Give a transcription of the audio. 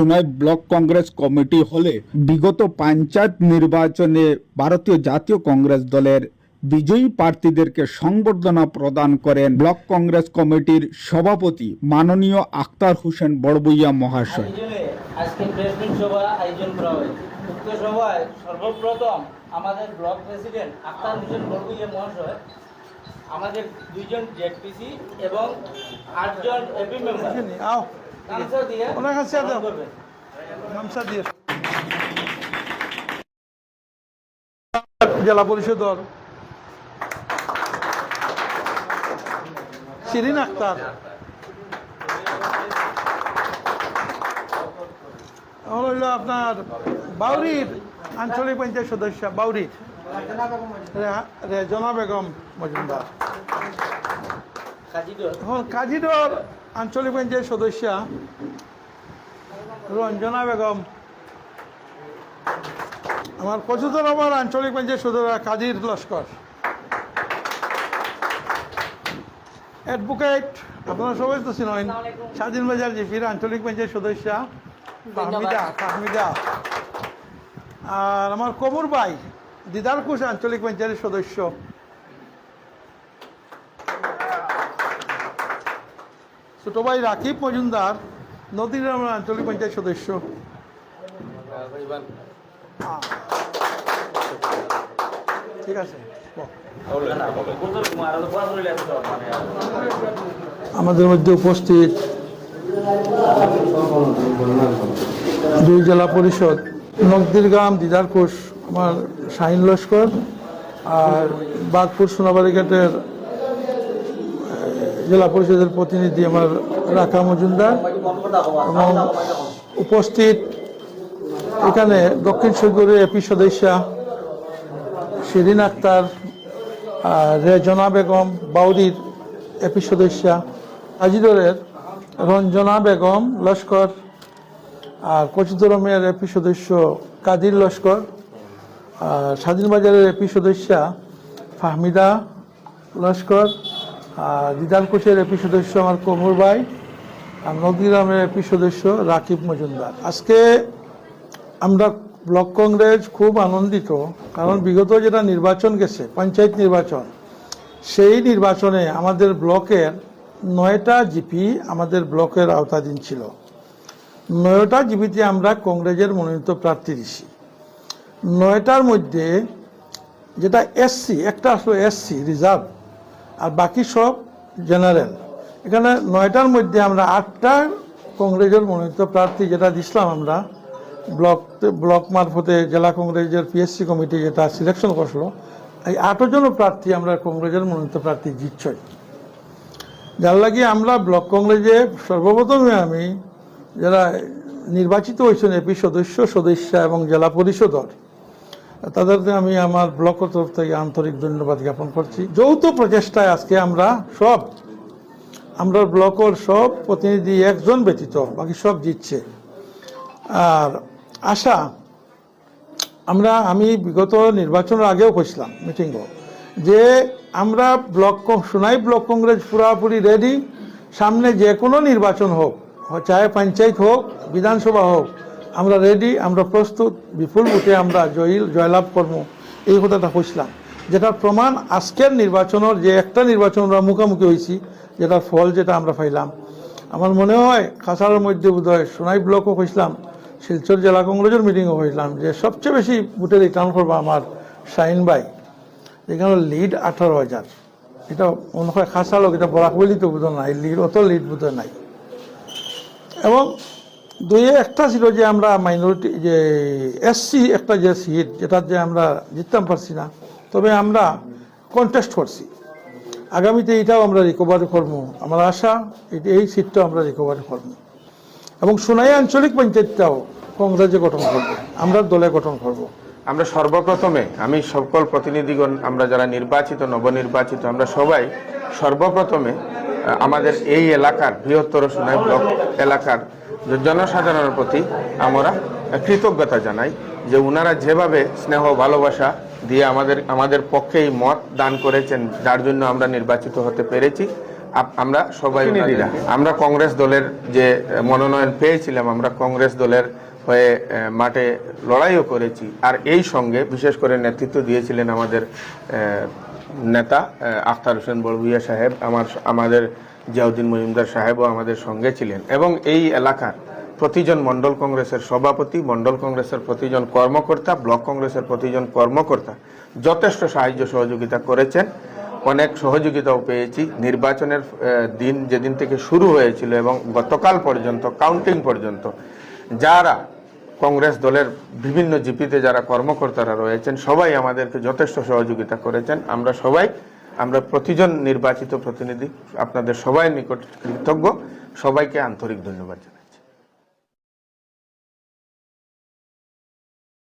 Sonai block Congress committee হলে বিগত পঞ্চায়েত নির্বাচনে ভারতীয় জাতীয় কংগ্রেস দলের বিজয়ী প্রার্থীদেরকে সংবর্ধনা প্রদান করেন ব্লক কংগ্রেস কমিটির সভাপতি মাননীয় আক্তার হোসেন বড়বইয়া মহাশয়। আজকে প্রেসমিট সভা আয়োজন করা হয়েছে উক্ত সভায় সর্বপ্রথম আমাদের ব্লক প্রেসিডেন্ট আক্তার হোসেন বরগুইয়া মহাশয় আমাদের দুইজন জেডপিসি এবং আটজন এপি মেম্বার। ওনার কাছে দাও। গামছা দিয়ে। জেলা পরিষদর শিরিন আক্তার। হইল আপনার বাউরির আঞ্চলিক পঞ্চায়েত সদস্য বাউরির। রেজনা বেগম মজুমদার। কাজীডর আঞ্চলিক পঞ্চায়েত সদস্য রঞ্জনা বেগম। আমার নম্বর আঞ্চলিক পঞ্চায়েত সদস্য কাজীর লস্কর। অ্যাডভোকেট আপনারা সবাই তো চিনেন স্বাধীন বাজার জিপির আঞ্চলিক পঞ্চায়েত সদস্য ফাহমিদা ফাহমিদা। আর আমার কমর ভাই দিদার ঘোষ আঞ্চলিক পঞ্চায়েতের সদস্য। ছোট ভাই রাকিব মজুমদার, নদীর আমার আঞ্চলিক পঞ্চায়েত সদস্য। ঠিক আছে আমাদের মধ্যে উপস্থিত দুই জেলা পরিষদ নকদিরগাম দিদার কোষ, আমার শাহিন লস্কর, আর বাগপুর সোনাবাড়ি ঘাটের জেলা পরিষদের প্রতিনিধি আমার রাখা মজুমদার এবং উপস্থিত এখানে দক্ষিণ সৈকরের এপি সদস্য শিরিন আক্তার রেজনা বেগম বাউরির এপি সদস্য আজিদরের রঞ্জনা বেগম লস্কর, আর কচিদরমের এপি সদস্য কাদির লস্কর, আর স্বাধীনবাজারের এপি সদস্য ফাহমিদা লস্কর দিদার কোচের এপি সদস্য আমার কোমর ভাই, আর নদীগ্রামের এপি সদস্য রাকিব মজুমদার। আজকে আমরা ব্লক কংগ্রেস খুব আনন্দিত, কারণ বিগত যেটা নির্বাচন গেছে, পঞ্চায়েত নির্বাচন, সেই নির্বাচনে আমাদের ব্লকের নয়টা জিপি আমাদের ব্লকের আওতাধীন ছিল। নয়টা জিপিতে আমরা কংগ্রেসের মনোনীত প্রার্থী দিছি। নয়টার মধ্যে যেটা এসসি, একটা আসলো এসসি, রিজার্ভ। আর বাকি সব জেনারেল। এখানে নয়টার মধ্যে আমরা আটটা কংগ্রেসের মনোনীত প্রার্থী যেটা দিছিলাম আমরা, ব্লক ব্লক মারফতে জেলা কংগ্রেসের পিএসসি কমিটি যেটা সিলেকশন করছিল, এই আটজন প্রার্থী আমরা কংগ্রেসের মনোনীত প্রার্থী জিতছই। যার লাগে আমরা ব্লক কংগ্রেসে সর্বপ্রথমে আমি যারা নির্বাচিত হয়েছেন এপি সদস্য সদস্য এবং জেলা পরিষদর তাদেরকে আমি আমার ব্লকের তরফ থেকে আন্তরিক ধন্যবাদ জ্ঞাপন করছি। যৌথ প্রচেষ্টায় আজকে আমরা সব, আমরা ব্লকের সব প্রতিনিধি একজন ব্যতীত, বাকি সব জিতছে। আর আশা, আমরা, আমি বিগত নির্বাচনের আগেও কইছিলাম মিটিংও যে আমরা ব্লক সোনাই ব্লক কংগ্রেস পুরাপুরি রেডি সামনে যে কোনো নির্বাচন হোক চাহে পঞ্চায়েত হোক, বিধানসভা হোক আমরা রেডি আমরা প্রস্তুত। বিপুল ভোটে আমরা জয়ী, জয়লাভ করব। এই কথাটা কইছিলাম যেটার প্রমাণ আজকের নির্বাচনের যে একটা নির্বাচন আমরা মুখোমুখি হয়েছি, যেটার ফল যেটা আমরা পাইলাম। আমার মনে হয় খাসারের মধ্যে বোধ হয় সোনাই ব্লকও কইছিলাম শিলচর জেলা কংগ্রেসের মিটিংও হয়েছিলাম যে সবচেয়ে বেশি ভোটে রিটার্ন করব আমার শাহিন ভাই। এখানে লিড আঠারো হাজার। এটা মনে হয় খাসা লোক, এটা বরাক বলি তো বোধ নাই লিড অত লিড বোধ নাই। এবং দুইয়ে একটা ছিল যে আমরা মাইনরিটি যে এসসি একটা যে সিট যেটা যে আমরা জিততাম পারছি না, তবে আমরা কন্টেস্ট করছি। আগামীতে এটাও আমরা রিকভারি করব। আমার আশা, এই- সিটটাও আমরা রিকভারি করব। এবং সোনাই আঞ্চলিক পঞ্চায়েতটাও কংগ্রেসে গঠন করব। আমরা দলে গঠন করব। আমরা সর্বপ্রথমে, আমি সকল প্রতিনিধিগণ, আমরা যারা নির্বাচিত, নবনির্বাচিত, আমরা সবাই সর্বপ্রথমে আমাদের এই এলাকার বৃহত্তর সোনাই ব্লক এলাকার জনসাধারণের প্রতি আমরা কৃতজ্ঞতা জানাই যে ওনারা যেভাবে স্নেহ ভালোবাসা দিয়ে আমাদের আমাদের পক্ষে এই মত দান করেছেন যার জন্য আমরা নির্বাচিত হতে পেরেছি। আমরা সবাই আমরা কংগ্রেস দলের যে মনোনয়ন পেয়েছিলাম আমরা কংগ্রেস দলের হয়ে মাঠে লড়াইও করেছি। আর এই সঙ্গে বিশেষ করে নেতৃত্ব দিয়েছিলেন আমাদের নেতা আখতার হোসেন বড়ভুইয়া সাহেব আমার আমাদের জিয়াউদ্দিন মজুমদার সাহেবও আমাদের সঙ্গে ছিলেন। এবং এই এলাকার প্রতিজন মণ্ডল কংগ্রেসের সভাপতি, মণ্ডল কংগ্রেসের প্রতিজন কর্মকর্তা, ব্লক কংগ্রেসের প্রতিজন কর্মকর্তা যথেষ্ট সাহায্য সহযোগিতা করেছেন। অনেক সহযোগিতাও পেয়েছি। নির্বাচনের দিন যেদিন থেকে শুরু হয়েছিল এবং গতকাল পর্যন্ত কাউন্টিং পর্যন্ত, যারা কংগ্রেস দলের বিভিন্ন জিপিতে যারা কর্মকর্তারা রয়েছেন, সবাই আমাদেরকে যথেষ্ট সহযোগিতা করেছেন। আমরা সবাই আমরা প্রতিজন নির্বাচিত প্রতিনিধি আপনাদের সবাই নিকট কৃতজ্ঞ। সবাইকে আন্তরিক ধন্যবাদ জানাই।